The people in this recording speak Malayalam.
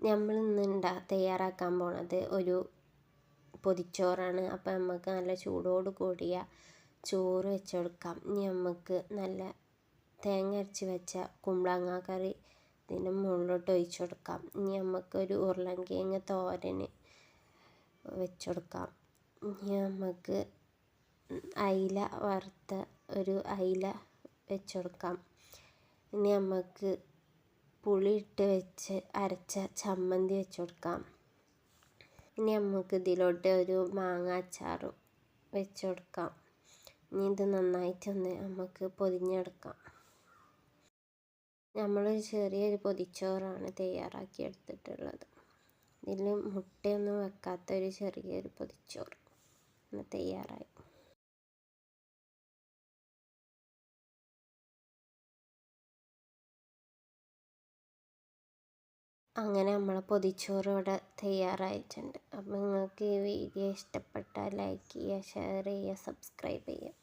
നമ്മൾ ഇന്ന് ഉണ്ടാ തയ്യാറാക്കാൻ പോണത് ഒരു പൊതിച്ചോറാണ്. അപ്പം നമുക്ക് നല്ല ചൂടോട് കൂടിയ ചോറ് വെച്ച് കൊടുക്കാം ഇനി നമുക്ക് നല്ല തേങ്ങ അരച്ച് വെച്ച കുമ്പളങ്ങ കറി ഇതിന്റെ മുകളിലോട്ട് ഒഴിച്ച് കൊടുക്കാം ഇനി നമുക്കൊരു ഉരുളങ്കിഴങ്ങ് തോരന് വെച്ച് കൊടുക്കാം ഇനി നമുക്ക് അയില വറുത്ത ഒരു അയില വെച്ച് കൊടുക്കാം ഇനി നമുക്ക് പുളിയിട്ട് വെച്ച് അരച്ച ചമ്മന്തി വെച്ച് കൊടുക്കാം. ഇനി നമുക്ക് ഇതിലോട്ട് ഒരു മാങ്ങ അച്ചാറും വെച്ച് കൊടുക്കാം. ഇനി ഇത് നന്നായിട്ടൊന്ന് നമുക്ക് പൊതിഞ്ഞെടുക്കാം. നമ്മൾ ചെറിയൊരു പൊതിച്ചോറാണ് തയ്യാറാക്കി എടുത്തിട്ടുള്ളത്. ഇതിൽ മുട്ടയൊന്നും വെക്കാത്തൊരു ചെറിയൊരു പൊതിച്ചോറ് തയ്യാറായി. അങ്ങനെ നമ്മളെ പൊതിച്ചോറ് ഇവിടെ തയ്യാറായിട്ടുണ്ട്. അപ്പം നിങ്ങൾക്ക് ഈ വീഡിയോ ഇഷ്ടപ്പെട്ടാൽ ലൈക്ക് ചെയ്യുക ഷെയർ ചെയ്യുക സബ്സ്ക്രൈബ് ചെയ്യുക.